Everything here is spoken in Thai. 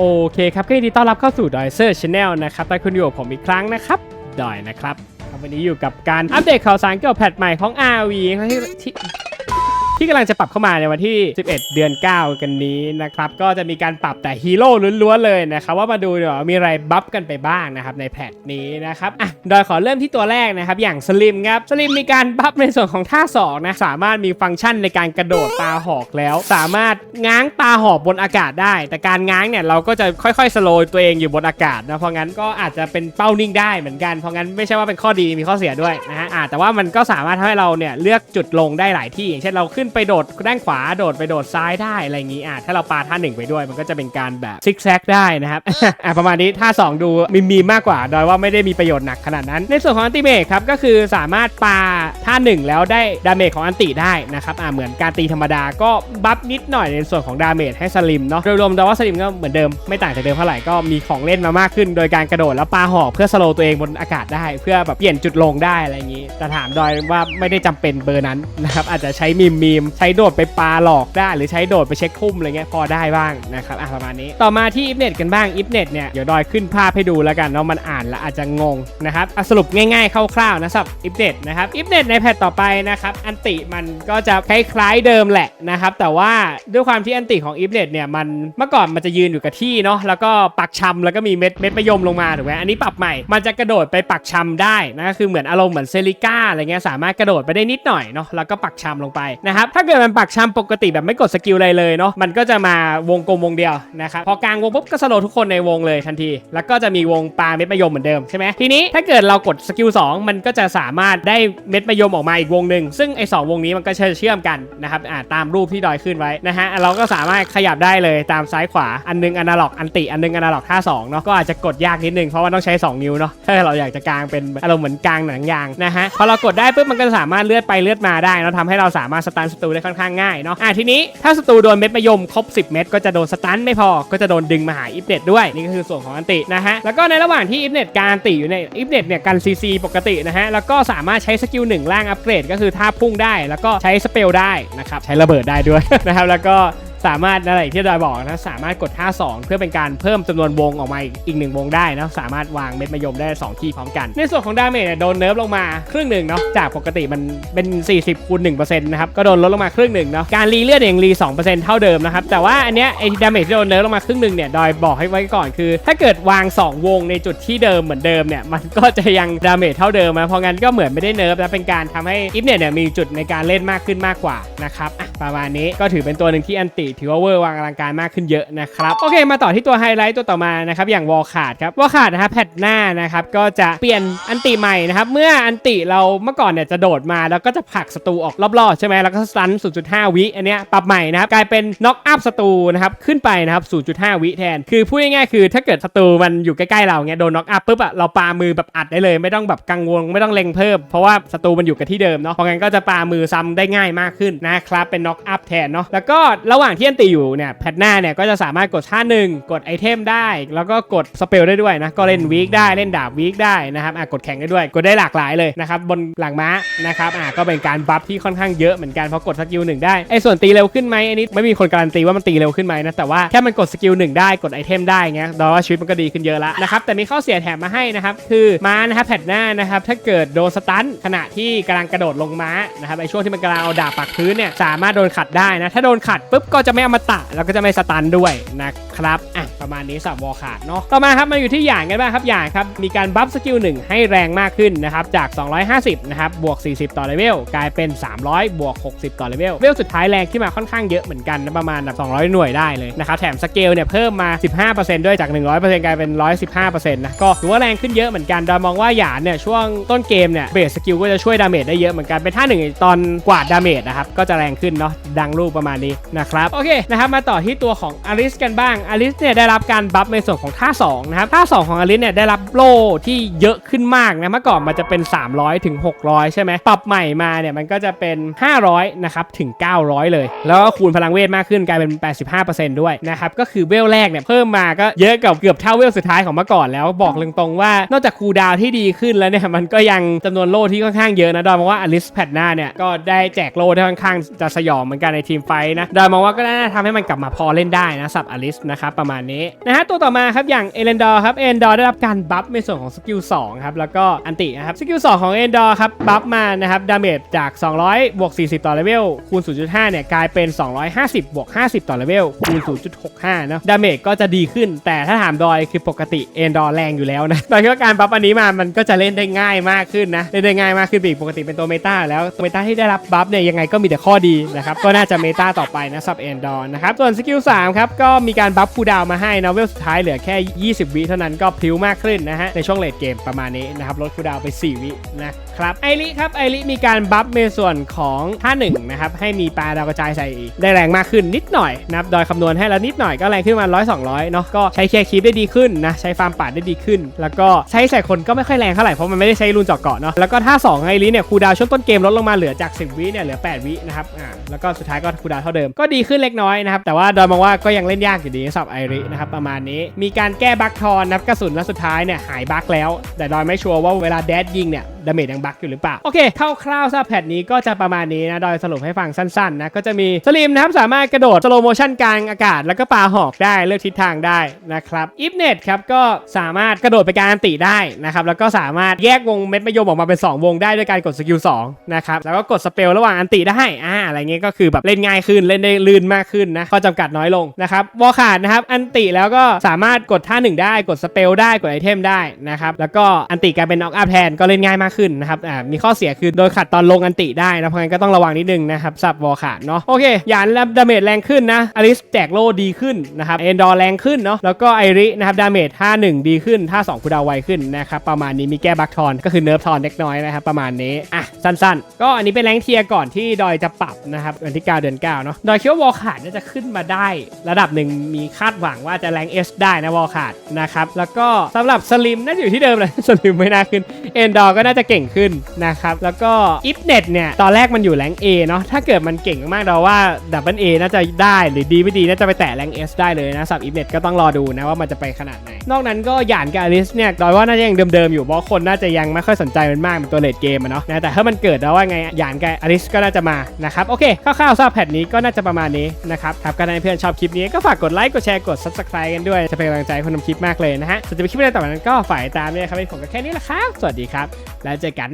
โอเคครับก็ยินดีต้อนรับเข้าสู่ดอยเซอร์ชาแนลนะครับตอนคุณอยู่กับผมอีกครั้งนะครับดอยนะครับครับวันนี้อยู่กับการอัปเดตข่าวสารเกี่ยวกับแพทใหม่ของ RV ที่ ที่กำลังจะปรับเข้ามาในวันที่ 11 เดือน 9 กันนี้นะครับก็จะมีการปรับแต่ฮีโร่ล้วนๆเลยนะครับว่ามาดูเดี๋ยวมีอะไรบัฟกันไปบ้างนะครับในแพทนี้นะครับอะดอยขอเริ่มที่ตัวแรกนะครับอย่างสลิมครับสลิมมีการบัฟในส่วนของท่าสองนะสามารถมีฟังก์ชันในการกระโดดปลาหอกแล้ว สามารถง้างปลาหอกบนอากาศได้ แต่การง้างเนี่ยเราก็จะค่อยๆสโลว์ตัวเองอยู่บนอากาศนะเพราะงั้นก็อาจจะเป็นเป้านิ่งได้เหมือนกันเพราะงั้นไม่ใช่ว่าเป็นข้อดีมีข้อเสียด้วยนะฮะแต่ว่ามันก็สามารถทำให้เราเนี่ยเลือกจุดลงได้หลายที่อย่างเช่นเราขึ้นไปโดดด้านขวาโดดไปโดดซ้ายได้อะไรอย่างนี้อ่าถ้าเราปาท่าหนึ่งไปด้วยมันก็จะเป็นการแบบซิกแซกได้นะครับ อ่าประมาณนี้ท่าสองดูมีมีมากกว่าโดยว่าไม่ได้มีประโยชน์หนักขนาดนั้น ในส่วนของอันติเมทครับก็คือสามารถปาท่าหนึ่งแล้วได้ดาเมจของอันติได้นะครับอ่าเหมือนการตีธรรมดาก็บัฟนิดหน่อยในส่วนของดาเมจให้สลิมเนาะโดยรวมแต่ว่าสลิมก็เหมือนเดิมไม่ต่างจากเดิมเท่าไหร่ก็มีของเล่นมามากขึ้น โดยการกระโดดแล้วปาหอกเพื่อสโลตัวเองบนอากาศได้ เพื่อแบบเปลี่ยนจุดลงได้อะไรอย่างนี้แต่ถามดอยว่าไม่ได้จำเป็นเบอร์นั้นนะครับอาจจะใช้มีมมีมใช้โดดไปปลาหลอกได้หรือใช้โดดไปเช็คพุ่มอะไรเงี้ยพอได้บ้างนะครับอะประมาณนี้ ต่อมาที่อิฟเน็ตกันบ้างอิฟเน็ตเนี่ยเดี๋ยวดอยขึ้นภาพให้ดูแล้วกันเนาะมันอ่านแล้วอาจจะงงนะครับสรุปง่ายๆคร่าวๆนะสำหรับอิฟเน็ตนะครับอิฟเน็ตในแพทต่อไปนะครับอันติมันก็จะคล้ายๆเดิมแหละนะครับแต่ว่าด้วยความที่อันติของอิฟเน็ตเนี่ยมันเมื่อก่อนมันจะยืนอยู่กับที่เนาะแล้วก็ปักชำแล้วก็มีเม็ดเม็ดมะยมลงมาถูกไหมอันนี้ปรับใหม่มันจะกระโดดไปปักชำได้นะคือเหมือนอารมณ์เหมือนเซริก้าอะไรเงี้ยสามารถกระโดดไปได้นิดหน่อยเนาะแล้วก็ปักชำลงไปนะครับถ้าเกิดมันปักชำปกติแบบไม่กดสกิลอะไรเลยเนาะมันก็จะมาวงกลมวงเดียวนะครับพอกลางวงปุ๊บก็สโลทุกคนในวงเลยทันที แล้วก็จะมีวงปลาเม็ดมะยมเหมือนเดิมใช่ไหมทีนี้ถ้าเกิดเรากดสกิล2มันก็จะสามารถได้เม็ดมะยมออกมาอีกวงหนึ่งซึ่งไอ้สองวงนี้มันก็เชื่อมกันนะครับอ่าตามรูปที่ดอยขึ้นไว้นะฮะเราก็สามารถขยับได้เลยตามซ้ายขวาอันนึงอนาล็อกอันติอันนึงอนาล็อกท่าสองเนาะก็อาจจะกดยากนิดนึงเพราะว่าต้องใช้ 2 นิ้วเนาะถ้าเราอยากจะกางเป็นอารมณ์เหมือนกางหนังยางนะฮะพอเรากดได้ปุ๊บมันก็สามารถเลื่อนไปเลื่อนมาได้เนาะทำให้เราสามารถสตันศัตรูได้ค่อนข้างง่ายเนาะอะทีนี้ถ้าศัตรูโดนเม็ดมะยมครบ 10 เม็ดก็จะโดนสตันไม่พอก็จะโดนดึงมาหาอิฟเน็ตด้วยนี่ก็คือส่วนของอันตินะฮะแล้วก็ในระหว่างที่อิฟเน็ตการอันติอยู่ในอิฟเน็ตเนี่ยกันซีซีปกตินะฮะแล้วก็สามารถใช้สกิลหนึ่งล่างอัปเกรดก็คือท่าพุ่งได้ แล้วก็ใช้สเปลได้นะครับใช้ระเบิดได้ด้วยนะครับแล้วก็ สามารถอะไรที่ดอยบอกนะสามารถกดท่า2เพื่อเป็นการเพิ่มจำนวนวงออกมาอีกหนึ่งวงได้นะสามารถวางเม็ดมะยมได้ 2 ที่พร้อมกัน ในส่วนของดาเมจเนี่ยโดนเนิร์ฟลงมาครึ่งหนึ่งเนาะจากปกติมันเป็น 40คูณ1%นะครับก็โดนลดลงมาครึ่งหนึ่งเนาะการรีเลือดเองรี 2%เท่าเดิมนะครับแต่ว่าอันเนี้ยไอ้ดาเมจที่โดนเนิร์ฟลงมาครึ่งหนึ่งเนี่ยดอยบอกให้ไว้ก่อนคือ ถ้าเกิดวาง 2 วงในจุดที่เดิมเหมือนเดิมเนี่ยมันก็จะยังดาเมจเท่าเดิมนะเพราะงั้นก็เหมือนไม่ได้เนิร์ฟนะเป็นการทำให้อิฟเนี่ยเนี่ยมีจุดในการเล่นมากขึ้นมากกว่านะครับอะ ประมาณนี้ก็ถือเป็นตัวหนึ่งที่อันติถือว่าเวอร์วางอลังการมากขึ้นเยอะนะครับโอเค มาต่อที่ตัวไฮไลท์ตัวต่อมานะครับอย่างวอลขาดครับวอลขาดนะครับแพทหน้านะครับก็จะเปลี่ยนอันติใหม่นะครับเมื่ออันติเราเมื่อก่อนเนี่ยจะโดดมาแล้วก็จะผลักศัตรูออกรอบๆใช่ไหมแล้วก็สตัน 0.5 วิอันเนี้ยปรับใหม่นะครับกลายเป็นน็อกอัพศัตรูนะครับขึ้นไปนะครับ 0.5 วิแทน คือพูดง่ายๆคือถ้าเกิดศัตรูมันอยู่ใกล้ๆเราเงี้ยโดนน็อกอัพปุ๊บอะเราปามือแบบอัดได้เลย ไม่ต้องแบบกังวลไม่ต้องเล็งเพิ่มเพราะว่าศัตรูมันอยู่กับที่เดิมเนาะเพราะงั้นก็จะปามือซ้ำได้ง่ายมากขึ้นนะครับเป็นน็อกอัพแทนเนาะแล้วก็ระหว่างที่อันติอยู่เนี่ยแพทหน้าเนี่ยก็จะสามารถกดท่าหนึ่งกดไอเทมได้ แล้วก็กดสเปลได้ด้วยนะก็เล่นวีคได้เล่นดาบวีคได้นะครับอะกดแข่งได้ด้วย กดได้หลากหลายเลยนะครับบนหลังม้านะครับอะก็เป็นการบัฟที่ค่อนข้างเยอะเหมือนกันเพราะกดสกิลหนึ่งได้ไอส่วนตีเร็วขึ้นไหมอันนี้ไม่มีคนการันตีว่ามันตีเร็วขึ้นไหมนะแต่ว่าแค่มันกดสกิลหนึ่งได้กดไอเทมได้เงี้ยดอว่าชีวิตมันก็ดีขึ้นเยอะละนะครับแต่มีข้อเสียแถมมาให้นะครับคือม้านะครับแพทหน้านะครับถ้าเกิดโดนสตันขณะที่กำลังกระโดดลงม้านะครับไอช่วงที่มันกำลังเอาดาบปักพื้นเนี่ยสามารถโดนขัดได้นะ ถ้าโดนขัดปุ๊บก็จะไม่อมตะแล้วก็จะไม่สตันด้วยนะครับอะประมาณนี้สับวอขาดเนาะต่อมาครับมาอยู่ที่หยางกันบ้างครับหยางครับมีการบัฟสกิลหนึ่งให้แรงมากขึ้นนะครับจาก 250 นะครับบวก 40 ต่อเลเวลกลายเป็น 300 บวก 60 ต่อเลเวลเลเวลสุดท้ายแรงขึ้นมาค่อนข้างเยอะเหมือนกันนะประมาณแบบ200 หน่วยได้เลยนะครับแถมสเกลเนี่ยเพิ่มมา 15%ด้วยจาก 100%กลายเป็น 115%นะก็ถือว่าแรงขึ้นเยอะเหมือนกันดยมองว่าหยางเนี่ยช่วงต้นเกมเนี่ยเบสสกิลก็จะช่วยดาเมจได้เยอะเหมือนกันเป็นท่าหนึ่งตอนกวาดดาเมจนะครับก็จะแรงขึ้นเนาะดังรูปประมาณนี้นะครับโอเคนะครับมาต่อที่ตัวของอลิสกันบ้างอลิสเนี่ยได้รับการบัฟในส่วนของท่า2นะครับท่า 2 ของอลิสเนี่ยได้รับโล่ที่เยอะขึ้นมากนะเมื่อก่อนมันจะเป็น 300ถึง600 ใช่ไหมปรับใหม่มาเนี่ยมันก็จะเป็น 500นะครับถึง 900 เลย แล้วก็คูณพลังเวทมากขึ้นกลายเป็น 85%ด้วยนะครับก็คือเวลแรกเนี่ยเพิ่มมาก็เยอะกับเกือบเท่าเวลสุดท้ายของเมื่อก่อนแล้วบอกตรงๆว่านอกจากคูดาวที่ดีขึ้นแล้วเนี่ยมันก็ยังจำนวนโล่ที่ค่อนข้างเยอะนะดอมว่าอลิสแพดหน้าเนี่ยก็ได้แจกโล่ได้ค่อนข้างจะสยอง2 เหมือนกันในทีมไฟนะโดยมองว่าก็น่าจะทำให้มันกลับมาพอเล่นได้นะสับอลิสนะครับประมาณนี้นะฮะตัวต่อมาครับอย่างเอเลนดอร์ครับเอเลนดอร์ได้รับการบัฟในส่วนของสกิล2ครับแล้วก็อันตินะครับสกิล2ของเอเลนดอร์ครับบัฟมานะครับดาเมจจาก 200บวก40 ต่อเลเวลคูณ 0.5 เนี่ยกลายเป็น 250บวก50 ต่อเลเวลคูณ 0.65เนะดาเมจก็จะดีขึ้น แต่ถ้าถามดอยคือปกติเอเลนดอร์แรงอยู่แล้วนะดอยคิดว่าการบัฟอันนี้มามันก็จะเล่นได้ง่ายมากขึ้นนะเล่นได้ง่ายมากขึ้นปอีกปกติเป็นตัวเมตาแล้วตัวเมตาที่ได้รับบัฟเนี่ยยังไงก็มีแต่ข้อดีนะครับก็น่าจะเมตาต่อไปนะซับเอนดอร์นะครับ ส่วนสกิล3ครับก็มีการบัฟคูดาวมาให้นะเวลสุดท้ายเหลือแค่ 20 วิเท่านั้นก็พลิ้วมากขึ้นนะฮะในช่วงเลดเกมประมาณนี้นะครับลดคูดาวไป 4 วินะครับไอริครับไอริมีการบัฟในส่วนของท่าหนึ่งนะครับให้มีปลาดาวกระจายใส่ได้แรงมากขึ้นนิดหน่อยนะครับโดยคำนวณให้แล้วนิดหน่อยก็แรงขึ้นมา100 200เนาะก็ใช้เคลียร์คีปได้ดีขึ้นนะใช้ฟาร์มป่าได้ดีขึ้น แล้วก็ใช้ใส่คนก็ไม่ค่อยแรงเท่าไหร่เพราะมันไม่ได้ใช้รูนเจาะเกาะเนาะแล้วก็ท่า2ไอริเนี่ยคูดาวช่วงต้นเกมลดลงมาเหลือจาก 10 วิเนี่ยเหลือ 8 วินะครับอ่าแล้วก็สุดท้ายก็คูดาวเท่าเดิม ก็ดีขึ้นเล็กน้อยนะครับ แต่ว่าดอยมองว่าก็ยังเล่นยากอยู่ดีสำหรับไอรินะครับประมาณนี้ มีการแก้บั๊กทอนนะครับกระสุนและสุดท้ายเนี่ยหายบั๊กแล้ว แต่ดอยไม่ชัวร์ว่าเวลาแดดยิงเนี่ย ดาเมจยังบั๊กอยู่หรือเปล่า โอเคคร่าวๆสับแพทนี้ก็จะประมาณนี้นะ ดอยสรุปให้ฟังสั้นๆนะ ก็จะมีสลิมนะครับ สามารถกระโดดสโลโมชั่นกลางอากาศ แล้วก็ปาหอกได้เลือกทิศทางได้นะครับอิฟเน็ตครับก็สามารถกระโดดไปกลางอันติได้นะครับแล้วก็สามารถแยกวงเม็ดมะยมออกมาเป็น 2 วงได้ด้วยการกดสกิล2นะครับแล้วก็กดสเปลระหว่างอันติได้อ่าอะไรเงี้ยก็คือแบบเล่นง่ายขึ้นเล่นได้ลื่นมากขึ้นนะข้อจำกัดน้อยลงนะครับวอขาดนะครับอันติแล้วก็สามารถกดท่าหนึ่งได้กดสเปลได้กดไอเทมได้นะครับแล้วก็อันติกลายเป็นน็อกอัพแทนก็เล่นง่ายมากขึ้นนะครับอ่ามีข้อเสียคือโดนขัดตอนลงอันติได้นะเพราะงั้นก็ต้องระวังนิดนึงนะครับสับวอลขาดเนาะโอเคยานรับดาเมจแรงขึ้นนะอลิสแจกโลดีขึ้นนะครับเอนดอร์แรงขึ้นเนาะแล้วก็ไอรินะครับดาเมจท่าหนึ่งดีขึ้นท่าสองคูดาวไวขึ้นนะครับประมาณนี้มีแก้บัคทอนก็คือเนิร์ฟทอนเล็กน้อยนะครับประมาณนี้อะสั้นๆ ก็อันนี้เป็นแรงเทียร์ก่อนที่ดอยจะปรับนะครับวันที่ 9 เดือน 9 เนาะดอยคิดว่าวอลขาดน่าจะขึ้นมาได้ ระดับหนึ่งมีคาดหวังว่าจะแรง S ได้นะวอลขาดนะครับแล้วก็สำหรับสลิมน่าจะอยู่ที่เดิมเลยสลิมไม่น่าขึ้นเอนดอร์ก็น่าจะจะเก่งขึ้นนะครับ แล้วก็อิฟเน็ตเนี่ย ตอนแรกมันอยู่แรง A เนาะถ้าเกิดมันเก่งมากๆเราว่าดับเบิลเอน่าจะได้หรือดีไม่ดีน่าจะไปแตะแรง S ได้เลยนะสับอิฟเน็ตก็ต้องรอดูนะว่ามันจะไปขนาดไหน นอกนั้นก็หยานกับอลิสเนี่ยดอยว่าน่าจะยังเดิมๆอยู่เพราะคนน่าจะยังไม่ค่อยสนใจมันมากเป็นตัวเลดเกมอะเนาะนะแต่ถ้ามันเกิดแล้วว่าไงหยานกับอลิสก็น่าจะมานะครับโอเคคร่าวๆสราบแพทนี้ก็น่าจะประมาณนี้นะครับครับก็ถ้าเพื่อนชอบคลิปนี้ก็ฝากกดไลค์กดแชร์กด subscribe กันด้วยจะเป็นกำลังใจคนทำคลิปมากเลยนะฮะส่วนจะไปคลิปอะไรต่อไปนั้นก็ฝ่ายตามเนี่ยครับผมก็แค่นี้แหละครับ สวัสดีครับ แล้วเจอกัน